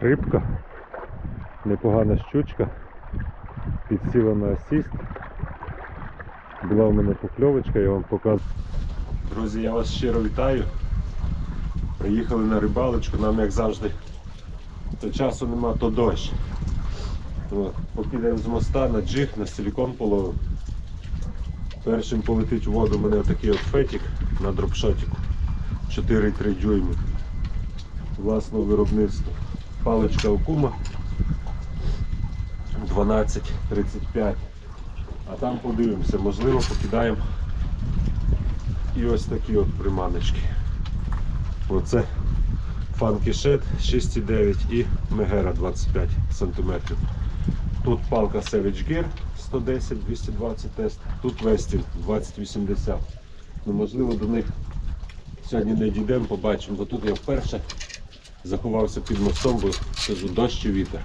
Рибка, непогана щучка, підсіла на асіст. Була в мене покльовочка, я вам показую. Друзі, я вас щиро вітаю. Приїхали на рибалочку, нам як завжди то часу нема, то дощ. Покидаємо з моста на джиг, на силікон половив. Першим полетить в воду мене отакий от фетік на дропшотіку. 4,3 дюйми. Власного виробництва. Паличка Окума 12,35. А там подивимося, можливо покидаємо і ось такі от приманочки. Оце Shed 6,9 і Megera 25 см. Тут палка Savage Gear 110-220 тест, тут Westin 2080. Ну, можливо до них сьогодні не дійдемо, побачимо, бо тут я вперше заховався під мостом, бо кажу дощ і вітер.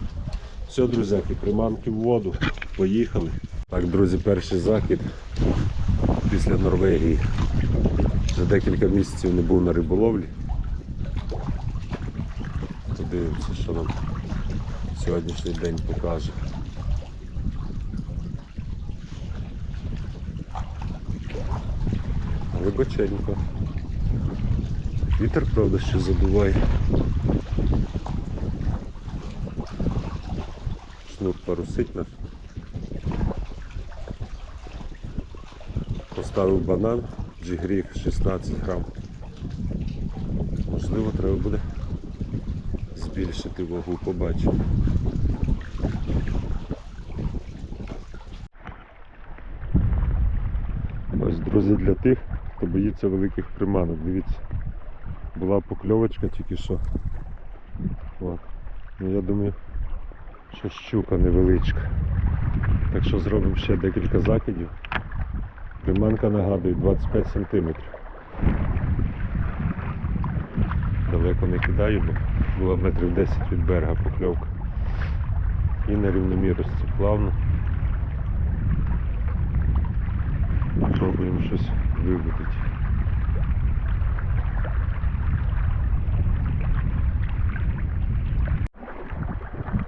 Все, друзяки, приманки в воду. Поїхали. Так, друзі, перший захід після Норвегії. Вже декілька місяців не був на риболовлі. Подивимося, що нам сьогоднішній день покаже. Глибоченько. Вітер, правда, ще задуває. Шнур парусить нас. Поставив банан, джигріг 16 грам. Можливо, треба буде збільшити вагу, побачимо. Ось, друзі, для тих, хто боїться великих приманок. Дивіться, була покльовочка тільки що. От. Ну, я думаю, що щука невеличка. Так що зробимо ще декілька закидів. Приманка нагадує 25 см. Далеко не кидаю, бо була метрів 10 від берега покльовка. І на рівномірності плавно. Пробуємо щось вибутити.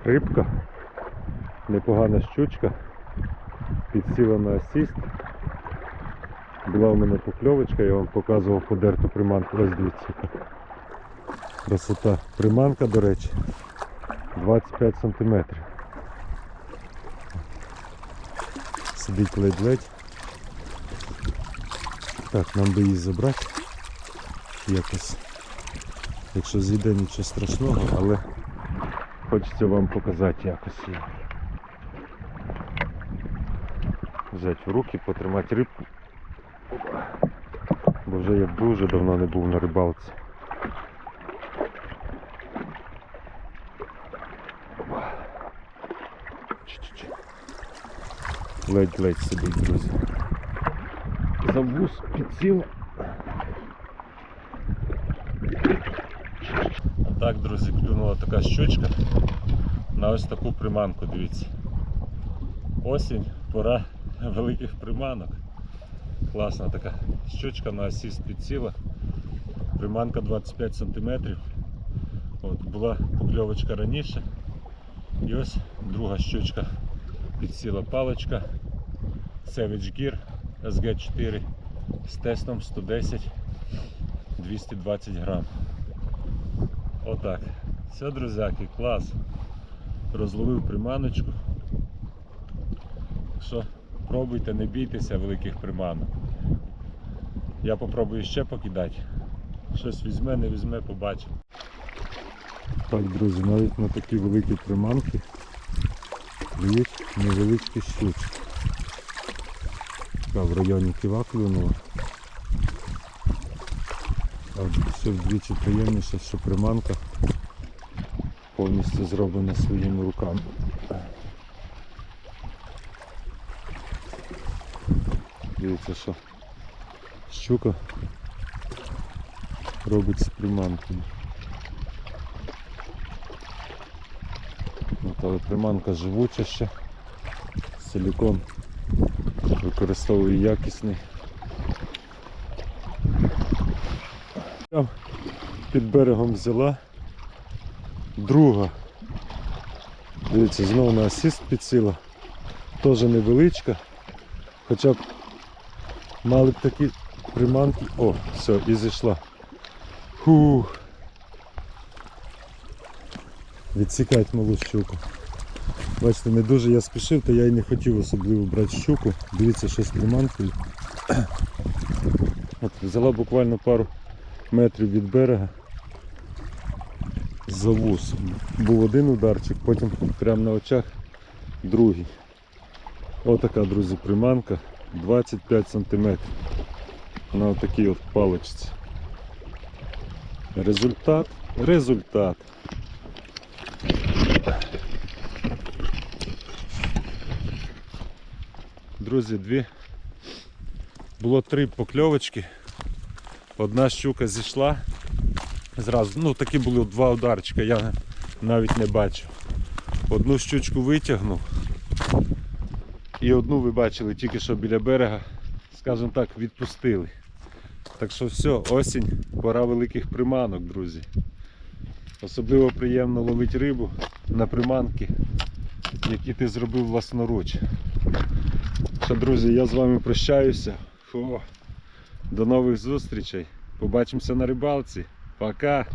Рибка, непогана щучка, підсіла на асіст. Була у мене покльовочка, я вам показував подерту приманку. Ось дивіться. Красота. Приманка, до речі, 25 сантиметрів. Сидить ледь-ледь. Так, нам би її забрати якось. Якщо зійде нічого страшного, але хочеться вам показати якось її. Взяти в руки, потримати рибку. Бо вже я дуже давно не був на рибалці. Ледь-ледь сидить, друзі. За вуз підсів. Так, друзі, клюнула така щучка на ось таку приманку, дивіться. Осінь, пора великих приманок. Класна така щучка на асіст підсіла. Приманка 25 см. От, була покльовочка раніше. І ось друга щучка підсіла паличка. Savage Gear SG4 з тестом 110 220 грам. Отак. Все, друзяки, клас. Розловив приманочку. Так що пробуйте, не бійтеся великих приманок. Я попробую ще покидати. Щось візьме, не візьме, побачимо. Так, друзі, навіть на такі великі приманки клюють невеличкі щучки. Така в районі кіла клюнула. Ще вдвічі приємніше, що приманка повністю зроблена своїми руками. Дивіться, що щука робить з приманкою. Але приманка живуча ще. Силікон використовую якісний. Під берегом взяла друга Дивіться, знову на асіст підсіла. Теж невеличка. Хоча б мали б такі приманки. О, все, і зійшла. Фух. Відсікать малу щуку. Бачите, не дуже я спішив, то я й не хотів особливо брати щуку. Дивіться, що з приманкою. От, взяла буквально пару метрів від берега. Завуз. Був один ударчик, потім прямо на очах другий. Отака, друзі, приманка 25 см. На отакій от паличці. Результат. Результат. Друзі, дві. Було три покльовочки. Одна щука зійшла. Зразу, ну такі були два ударчика, я навіть не бачив. Одну щучку витягнув. І одну ви бачили тільки що біля берега, скажімо так, відпустили. Так що все, осінь, пора великих приманок, друзі. Особливо приємно ловити рибу на приманки, які ти зробив власноруч. Що, друзі, я з вами прощаюся. Фу. До нових зустрічей. Побачимося на рибалці. Пока.